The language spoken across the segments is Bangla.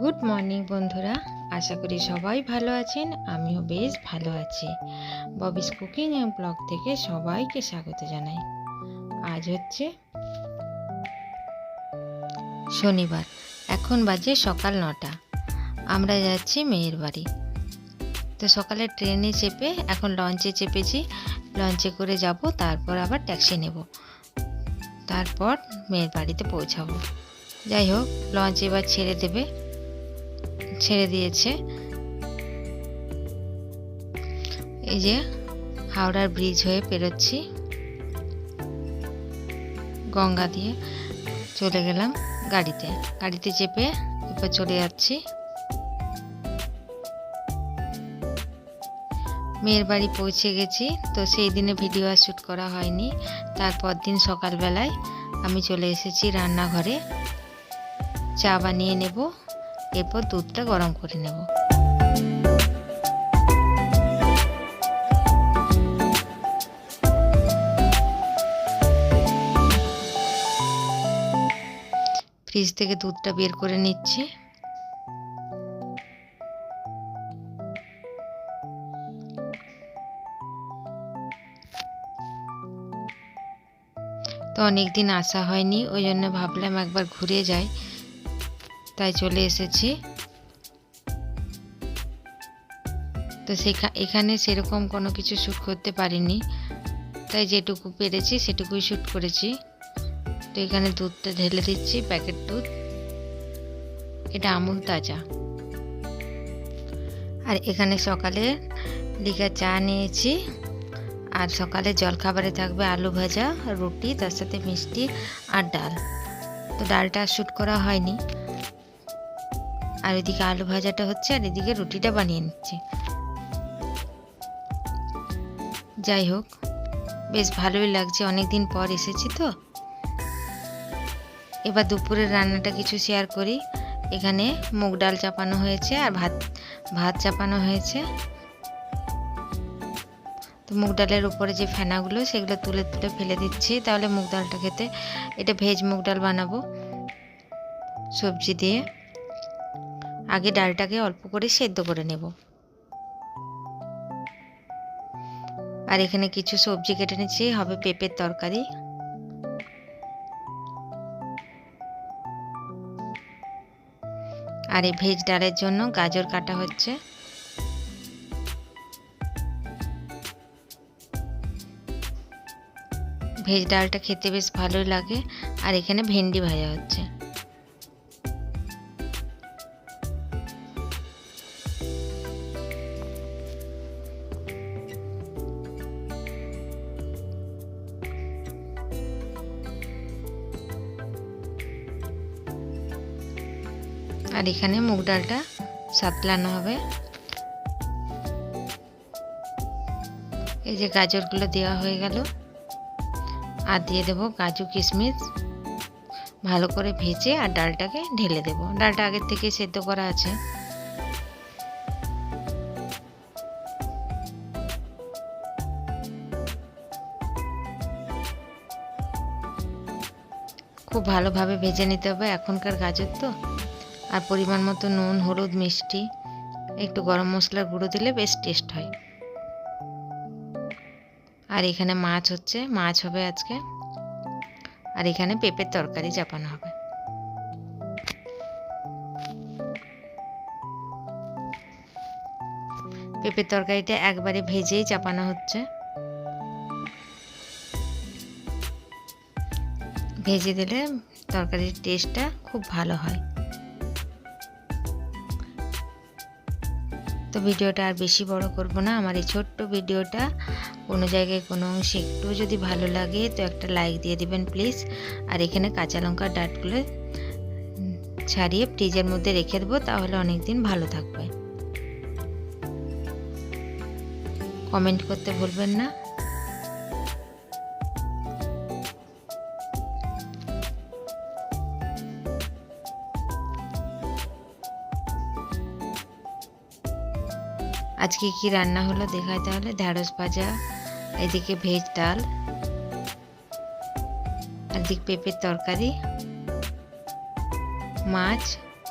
গুড মর্নিং বন্ধুরা। আশা করি সবাই ভালো আছেন, আমিও বেশ ভালো আছি। ববিস কুকিং অ্যান্ড ব্লগ থেকে সবাইকে স্বাগত জানাই। আজ হচ্ছে শনিবার, এখন বাজে সকাল নটা। আমরা যাচ্ছি মেয়ের বাড়ি। তো সকালে ট্রেনে চেপে, এখন লঞ্চে চেপেছি। লঞ্চে করে যাব, তারপর আবার ট্যাক্সি নেব। তারপর মেয়ের বাড়িতে পৌঁছাবো। যাই হোক, লঞ্চ এবার ছেড়ে দেবে। ছেড়ে দিয়েছে। এই যে, হাওড়ার ব্রিজ হয়ে পেরোচ্ছি। গঙ্গা দিয়ে চলে গেলাম গাড়িতে। গাড়িতে চেপে এবার চলে যাচ্ছি। মেয়ের বাড়ি পৌঁছে গেছি। তো সেই দিনে ভিডিও আর শ্যুট করা হয়নি। তারপর দিন সকালবেলায় আমি চলে এসেছি রান্নাঘরে। চা বানিয়ে নেব। এরপর দুধটা গরম করে নেব। ফ্রিজ থেকে দুধটা বের করে নিচ্ছি। তো অনেক দিন আসা হয়নি, ওই জন্য ভাবলাম একবার ঘুরে যাই। তাই চলে এসেছি। তো সেখা, এখানে সেরকম কোনো কিছু শ্যুট করতে পারিনি। তাই যেটুকু পেরেছি সেটুকুই শ্যুট করেছি। তো এখানে দুধটা ঢেলে দিচ্ছি প্যাকেট দুধ। এটা আমুল তাজা। আর এখানে সকালে লিকার চা নিয়েছি। আর সকালে জলখাবারে থাকবে আলু ভাজা, রুটি, তার সাথে মিষ্টি আর ডাল। তো ডালটা শ্যুট করা হয়নি। আর এদিকে আলু ভাজাটা হচ্ছে, আর এদিকে রুটিটা বানিয়ে নিচ্ছে। যাই হোক, বেশ ভালোই লাগছে অনেক দিন পর এসেছি তো। এবার দুপুরের রান্নাটা কিছু শেয়ার করি। এখানে মুগ ডাল চাপানো হয়েছে আর ভাত ভাত চাপানো হয়েছে। তো মুগ ডালের উপরে যে ফেনাগুলো, সেগুলো তুলে তুলে ফেলে দিচ্ছি। তাহলে মুগ ডালটা খেতে, এটা ভেজ মুগ ডাল বানাবো। সবজি দিয়ে। আগে ডালটাকে অল্প করে সেদ্ধ করে নেব। আর এখানে কিছু সবজি কেটে নিচ্ছি, হবে পেঁপের তরকারি। আর এই ভেজ ডালের জন্য গাজর কাটা হচ্ছে। ভেজ ডালটা খেতে বেশ ভালোই লাগে। আর এখানে ভেন্ডি ভাজা হচ্ছে। আর এখানে মুগ ডালটা সাতলানো হবে। এই যে গাজরগুলো দেওয়া হয়ে গেল। আর দিয়ে দেবো কাজু কিশমিশ। ভালো করে ভেজে আর ডালটাকে ঢেলে দেবো। ডালটা আগের থেকে সেদ্ধ করা আছে। খুব ভালোভাবে ভেজে নিতে হবে এখনকার গাজর তো। আর পরিমাণ মতো নুন, হলুদ, মিষ্টি, একটু গরম মশলার গুঁড়ো দিলে বেশ টেস্ট হয়। আর এখানে মাছ হচ্ছে, মাছ হবে আজকে। আর এখানে পেঁপের তরকারি চাপানো হবে। পেঁপের তরকারিটা একবারে ভেজেই চাপানো হচ্ছে। ভেজে দিলে তরকারির টেস্টটা খুব ভালো হয়। তো ভিডিওটা আর বেশি বড় করব না। আমার এই ছোট্ট ভিডিওটা কোনো জায়গায় কোনো অংশে একটু যদি ভালো লাগে তো একটা লাইক দিয়ে দিবেন প্লিজ আর এখানে কাঁচা লঙ্কার ডাটগুলো ছাড়িয়ে ফ্রিজের মধ্যে রেখে দেবো, তাহলে অনেক দিন ভালো থাকবে। কমেন্ট করতে ভুলবেন না। আজকে কি রান্না হলো দেখায় তাহলে? ঢ্যাঁড়স ভাজা, এদিকে ভেজ ডাল, এদিকে পেঁপের তরকারি, মাছ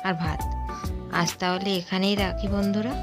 আর ভাত। আজ তাহলে এখানেই রাখি বন্ধুরা।